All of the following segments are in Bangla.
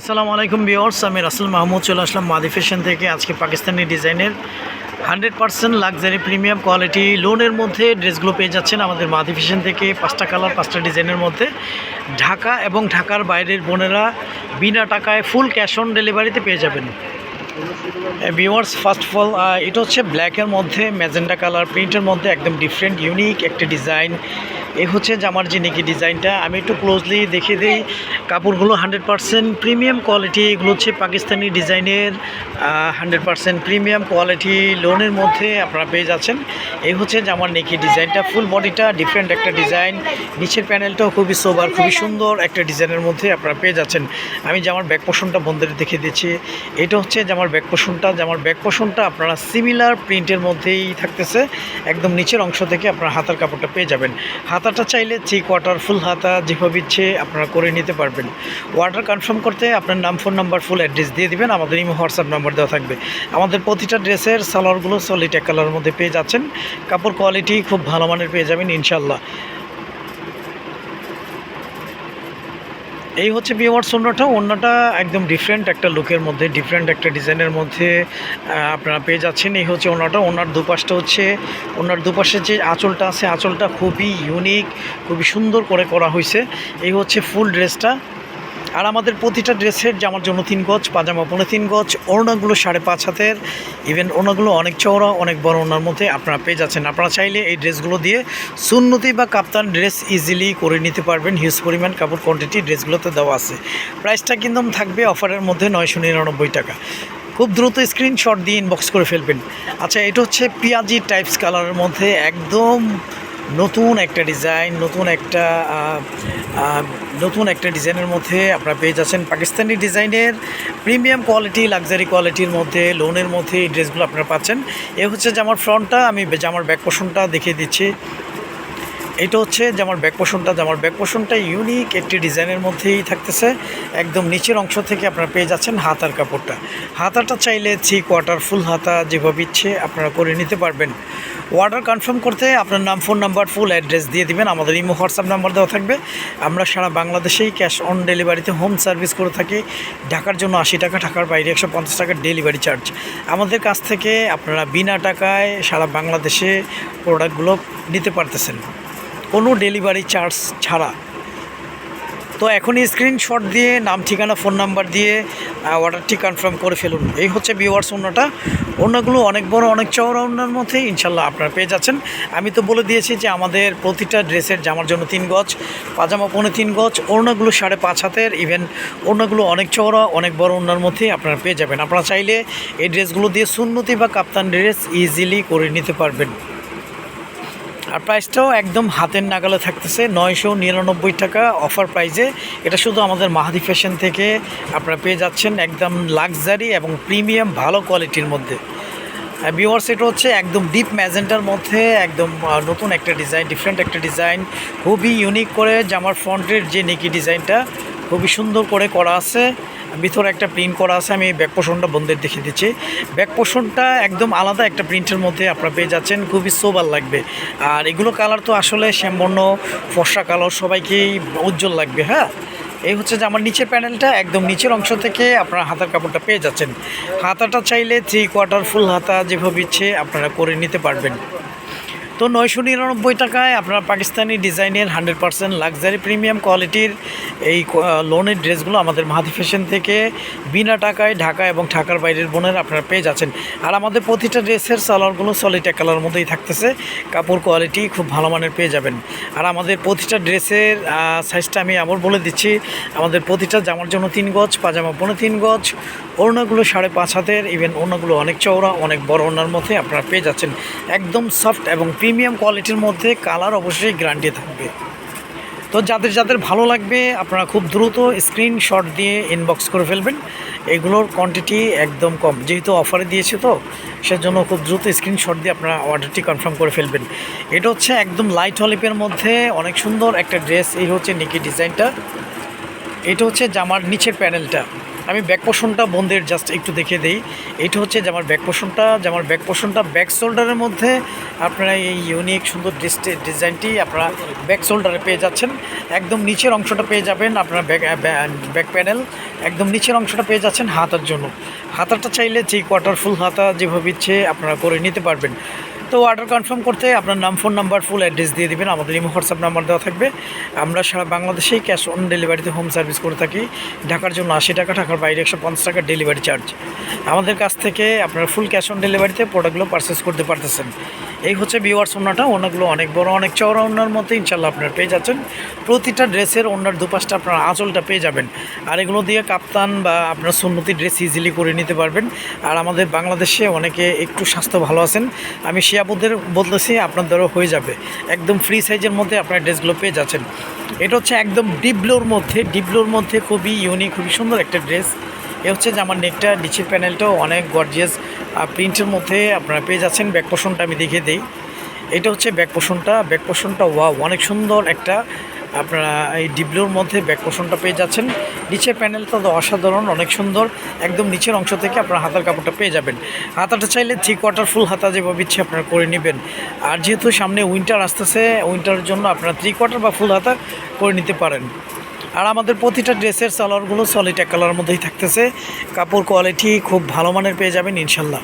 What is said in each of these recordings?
আসসালামু আলাইকুম বিওর্স আমি রাসেল মাহমুদ চলে আসলাম মাদি ফ্যাশন থেকে। আজকে পাকিস্তানি ডিজাইনের hundred percent luxury premium quality লোনের মধ্যে ড্রেসগুলো পেয়ে যাচ্ছেন আমাদের মাদি ফ্যাশন থেকে, পাঁচটা কালার, পাঁচটা ডিজাইনের মধ্যে। ঢাকা এবং ঢাকার বাইরের বোনেরা বিনা টাকায় ফুল ক্যাশ অন ডেলিভারিতে পেয়ে যাবেন। ভিওয়ার্স ফার্স্ট অফ অল এটা হচ্ছে ব্ল্যাকের মধ্যে ম্যাজেন্ডা কালার, প্রিন্টের মধ্যে একদম ডিফারেন্ট ইউনিক একটা ডিজাইন। এই হচ্ছে জামার যে নাকি ডিজাইনটা, আমি একটু ক্লোজলি দেখে দিই। কাপড়গুলো হান্ড্রেড পারসেন্ট প্রিমিয়াম কোয়ালিটি এগুলো হচ্ছে পাকিস্তানি ডিজাইনের হান্ড্রেড পারসেন্ট প্রিমিয়াম কোয়ালিটি লোনের মধ্যে আপনারা পেয়ে যাচ্ছেন। এই হচ্ছে জামার নেকি ডিজাইনটা ফুল বডিটা ডিফারেন্ট একটা ডিজাইন। নিচের প্যানেলটাও খুবই সোবার খুবই সুন্দর একটা ডিজাইনের মধ্যে আপনারা পেয়ে যাচ্ছেন। আমি জামার ব্যাক পোষণটা বন্ধের দেখে দিচ্ছি, এটা হচ্ছে জামার ব্যাক পোষণটা জামার ব্যাক পোষণটা আপনারা সিমিলার প্রিন্টের মধ্যেই থাকতেছে। একদম নিচের অংশ থেকে আপনারা হাতার কাপড়টা পেয়ে যাবেন। হাতাটা চাইলে থ্রি কোয়ার্টার ফুল হাতা যেভাবে ইচ্ছে আপনারা করে নিতে পারবেন। অর্ডার কনফার্ম করতে আপনার নাম ফোন নাম্বার ফুল অ্যাড্রেস দিয়ে দিবেন। আমাদের ইমো হোয়াটসঅ্যাপ নাম্বার দেওয়া থাকবে। আমাদের প্রতিটা ড্রেসের সালোয়ারগুলো সলিড এক কালারের মধ্যে পেয়ে যাচ্ছেন। কাপড় কোয়ালিটি খুব ভালো মানের পেয়ে যাবেন ইনশাল্লাহ এই হচ্ছে বিওয়ার্স অন্যটা অন্যটা একদম ডিফারেন্ট একটা লুকের মধ্যে ডিফারেন্ট একটা ডিজাইনের মধ্যে আপনারা পেয়ে যাচ্ছেন। এই হচ্ছে ওনাটা ওনার দুপাশটা হচ্ছে ওনার দুপাশে যে আঁচলটা আছে, আঁচলটা খুবই ইউনিক খুবই সুন্দর করে করা হয়েছে। এই হচ্ছে ফুল ড্রেসটা আর আমাদের প্রতিটা ড্রেসের জামার জন্য তিন গজ, পাজামা পনেরো তিন গজ, ওড়নাগুলো সাড়ে পাঁচ হাতের। ইভেন ওড়নাগুলো অনেক চওড়া, অনেক বড় ওনার মধ্যে আপনারা পেয়ে যাচ্ছেন। আপনারা চাইলে এই ড্রেসগুলো দিয়ে সুন্নতি বা কাপ্তান ড্রেস ইজিলি করে নিতে পারবেন। হিউজ পরিমাণ কাপড় কোয়ান্টিটি ড্রেসগুলোতে দেওয়া আছে। প্রাইসটা কিন্তু থাকবে অফারের মধ্যে নয়শো নিরানব্বই টাকা। খুব দ্রুত স্ক্রিনশট দিয়ে ইনবক্স করে ফেলবেন। আচ্ছা এটা হচ্ছে পিয়াজি টাইপস কালারের মধ্যে একদম নতুন একটা ডিজাইন, নতুন একটা নতুন একটা ডিজাইনের মধ্যে আপনারা পেয়ে যাচ্ছেন পাকিস্তানি ডিজাইনের প্রিমিয়াম কোয়ালিটি, লাক্সারি কোয়ালিটির মধ্যে, লোনের মধ্যে এই ড্রেসগুলো আপনারা পাচ্ছেন। এ হচ্ছে জামার ফ্রন্টটা, আমি জামার ব্যাক পোষণটা দেখিয়ে দিচ্ছি। এটা হচ্ছে জামার ব্যাক পোষণটা জামার ব্যাক পোষণটা ইউনিক একটি ডিজাইনের মধ্যেই থাকতেছে। একদম নিচের অংশ থেকে আপনারা পেয়ে যাচ্ছেন হাতার কাপড়টা। হাতাটা চাইলে থ্রি কোয়ার্টার ফুল হাতা যেভাবে ইচ্ছে আপনারা করে নিতে পারবেন। অর্ডার কনফার্ম করতে আপনার নাম ফোন নাম্বার ফুল অ্যাড্রেস দিয়ে দিবেন। আমাদের ইমো, হোয়াটসঅ্যাপ নাম্বার দেওয়া থাকবে। আমরা সারা বাংলাদেশেই ক্যাশ অন ডেলিভারিতে হোম সার্ভিস করে থাকি। ঢাকার জন্য আশি টাকা, ঢাকার বাইরে একশো পঞ্চাশ টাকার ডেলিভারি চার্জ আমাদের কাছ থেকে আপনারা বিনা টাকায় সারা বাংলাদেশে প্রোডাক্টগুলো নিতে পারতেছেন। কোনো ডেলিভারি চার্জ ছাড়া। তো এখনই স্ক্রিনশট দিয়ে, নাম, ঠিকানা ফোন নাম্বার দিয়ে অর্ডারটি কনফার্ম করে ফেলুন। এই হচ্ছে বিওয়ার্স অন্যটা। অন্যগুলো অনেক বড়, অনেক চওড়া অন্যার মধ্যে ইনশাল্লাহ আপনারা পেয়ে যাচ্ছেন। আমি তো বলে দিয়েছি যে আমাদের প্রতিটা ড্রেসের জামার জন্য তিন গজ, পাজামা পৌনে তিন গজ ওড়নাগুলো সাড়ে পাঁচ হাতের ইভেন ওড়নাগুলো অনেক চওড়া, অনেক বড় ওড়নার মধ্যেই আপনারা পেয়ে যাবেন। আপনারা চাইলে এই ড্রেসগুলো দিয়ে সুন্নতি বা কাপ্তান ড্রেস ইজিলি করে নিতে পারবেন। আর প্রাইসটাও একদম হাতের নাগালে থাকতেছে। নয়শো নিরানব্বই টাকা অফার প্রাইজে এটা শুধু আমাদের মাহাদি ফ্যাশন থেকে আপনারা পেয়ে যাচ্ছেন একদম লাক্সারি এবং প্রিমিয়াম ভালো কোয়ালিটির মধ্যে। ভিওয়ার্স এটা হচ্ছে একদম ডিপ ম্যাজেন্টার মধ্যে একদম নতুন একটা ডিজাইন ডিফারেন্ট একটা ডিজাইন খুবই ইউনিক করে জামার ফ্রন্টের যে নেকি ডিজাইনটা খুবই সুন্দর করে করা আছে। ভিতরে একটা প্রিন্ট করা আছে, আমি ব্যাক পোষণটা বন্ধের দেখিয়ে দিচ্ছি। ব্যাক পোষণটা একদম আলাদা একটা প্রিন্টের মধ্যে আপনারা পেয়ে যাচ্ছেন, খুবই সোবার লাগবে। আর এগুলো কালার তো আসলে শ্যামবর্ণ, ফর্সা কালার সবাইকেই উজ্জ্বল লাগবে হ্যাঁ? এই হচ্ছে যে আমার নিচের প্যানেলটা একদম নিচের অংশ থেকে আপনারা হাতার কাপড়টা পেয়ে যাচ্ছেন। হাতাটা চাইলে থ্রি কোয়ার্টার ফুল হাতা যেভাবে ইচ্ছে আপনারা করে নিতে পারবেন। তো নয়শো নিরানব্বই টাকায় আপনারা পাকিস্তানি ডিজাইনের হান্ড্রেড পার্সেন্ট লাক্সারি প্রিমিয়াম কোয়ালিটির এই লোনের ড্রেসগুলো আমাদের মাহাদি ফ্যাশন থেকে বিনা টাকায় ঢাকা এবং ঢাকার বাইরের বোনের আপনারা পেয়ে যাচ্ছেন। আর আমাদের প্রতিটা ড্রেসের সালোয়ারগুলো এক কালার মধ্যেই থাকতেছে। কাপড় কোয়ালিটি খুব ভালো মানের পেয়ে যাবেন। আর আমাদের প্রতিটা ড্রেসের সাইজটা আমি আবার বলে দিচ্ছি, আমাদের প্রতিটা জামার জন্য তিন গজ পাজামা পনেরো তিন গজ ওড়নাগুলো সাড়ে পাঁচ হাতের ইভেন ওড়নাগুলো অনেক চওড়া, অনেক বড় ওড়নার মধ্যে আপনারা পেয়ে যাচ্ছেন। একদম সফট এবং প্রিমিয়াম কোয়ালিটির মধ্যে কালার অবশ্যই গ্যারান্টি থাকবে। তো যাদের যাদের ভালো লাগবে, আপনারা খুব দ্রুত স্ক্রিনশট দিয়ে ইনবক্স করে ফেলবেন। এগুলোর কোয়ান্টিটি একদম কম। যেহেতু অফারে দিয়েছে তো, সেজন্য খুব দ্রুত স্ক্রিনশট দিয়ে আপনারা অর্ডারটি কনফার্ম করে ফেলবেন। এটা হচ্ছে একদম লাইট অলিপের মধ্যে অনেক সুন্দর একটা ড্রেস এই হচ্ছে নিকি ডিজাইনটা। এটা হচ্ছে জামার নিচের প্যানেলটা আমি ব্যাক পোষণটা বন্ধের জাস্ট একটু দেখে দেই। এইটা হচ্ছে যে আমার ব্যাক পোষণটা যে আমার ব্যাক পোষণটা ব্যাক শোল্ডারের মধ্যে আপনারা এই ইউনিক সুন্দর ডিজাইনটি আপনারা ব্যাক শোল্ডারে পেয়ে যাচ্ছেন। একদম নিচের অংশটা পেয়ে যাবেন আপনার ব্যাক ব্যাক প্যানেল একদম নিচের অংশটা পেয়ে যাচ্ছেন হাতার জন্য। হাতাটা চাইলে থ্রি কোয়ার্টার ফুল হাতা যেভাবে ইচ্ছে আপনারা করে নিতে পারবেন। তো অর্ডার কনফার্ম করতে আপনার নাম ফোন নাম্বার ফুল অ্যাড্রেস দিয়ে দিবেন। আমাদের ইমো হোয়াটসঅ্যাপ নাম্বার দেওয়া থাকবে। আমরা সারা বাংলাদেশেই ক্যাশ অন ডেলিভারিতে হোম সার্ভিস করে থাকি। ঢাকার জন্য আশি টাকা, ঢাকার বাইরে একশো পঞ্চাশ টাকা ডেলিভারি চার্জ আমাদের কাছ থেকে আপনারা ফুল ক্যাশ অন ডেলিভারিতে প্রোডাক্টগুলো পারচেস করতে পারতেছেন। এই হচ্ছে বিওয়ার্স ওনাটা ওনাগুলো অনেক বড়, অনেক চওড়া ওনার মতো ইনশাল্লাহ আপনারা পেয়ে যাচ্ছেন। প্রতিটা ড্রেসের ওনার দুপাশটা আপনার আঁচলটা পেয়ে যাবেন। আর এগুলো দিয়ে কাপ্তান বা আপনার সুন্নতি ড্রেস ইজিলি করে নিতে পারবেন। আর আমাদের বাংলাদেশে অনেকে একটু স্বাস্থ্য ভালো আছেন। আমি শিয়াবুদের বলতেছি আপনাদেরও হয়ে যাবে। একদম ফ্রি সাইজের মধ্যে আপনার ড্রেসগুলো পেয়ে যাচ্ছেন। এটা হচ্ছে একদম ডিপ ব্লোর মধ্যে ডিপ ব্লোর মধ্যে খুবই ইউনিক খুবই সুন্দর একটা ড্রেস এ হচ্ছে যে আমার নেকটা নিচের প্যানেলটাও অনেক গর্জিয়াস প্রিন্টের মধ্যে আপনারা পেয়ে যাচ্ছেন। ব্যাক পোষণটা আমি দেখিয়ে দিই। এটা হচ্ছে ব্যাক পোষণটা ব্যাক পোষণটা ওয়া অনেক সুন্দর একটা আপনারা এই ডিবলোর মধ্যে ব্যাক পেয়ে যাচ্ছেন। নিচের প্যানেলটা তো অসাধারণ, অনেক সুন্দর। একদম নিচের অংশ থেকে আপনার হাতার কাপড়টা পেয়ে যাবেন। হাতাটা চাইলে থ্রি কোয়ার্টার ফুল হাতা যেভাবে ইচ্ছে আপনারা করে নেবেন। আর যেহেতু সামনে উইন্টার আসতেছে উইন্টারের জন্য আপনারা থ্রি কোয়ার্টার বা ফুল হাতা করে নিতে পারেন। আর আমাদের প্রতিটা ড্রেসের সালোয়ারগুলো সলিড এক কালারের মধ্যেই থাকতেছে। কাপড় কোয়ালিটি খুব ভালো মানের পেয়ে যাবেন, ইনশাল্লাহ।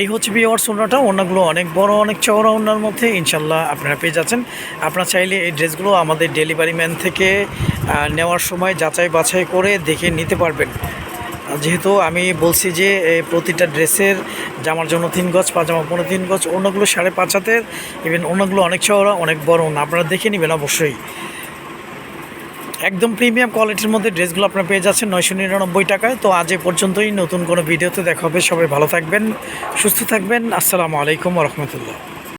এই হচ্ছে বিওয়ার্স ওনাটা ওনাগুলো অনেক বড়, অনেক চওড়া ওনার মধ্যে ইনশাল্লাহ আপনারা পেয়ে যাচ্ছেন। আপনারা চাইলে এই ড্রেসগুলো আমাদের ডেলিভারি ম্যান থেকে নেওয়ার সময় যাচাই বাছাই করে দেখে নিতে পারবেন। যেহেতু আমি বলছি যে প্রতিটা ড্রেসের জামার জন্য তিন গজ, পাজামা পনেরো তিন গজ অন্যগুলো সাড়ে পাঁচ হাতের ইভেন অন্যগুলো অনেক চওড়া, অনেক বড় আপনারা দেখে নেবেন অবশ্যই। একদম প্রিমিয়াম কোয়ালিটির মধ্যে ড্রেসগুলো আপনারা পেয়ে যাচ্ছেন নয়শো নিরানব্বই টাকায়। তো আজ এ পর্যন্তই নতুন কোনো ভিডিওতে দেখা হবে। সবাই ভালো থাকবেন, সুস্থ থাকবেন। আসসালামু আলাইকুম রহমতুল্লাহ।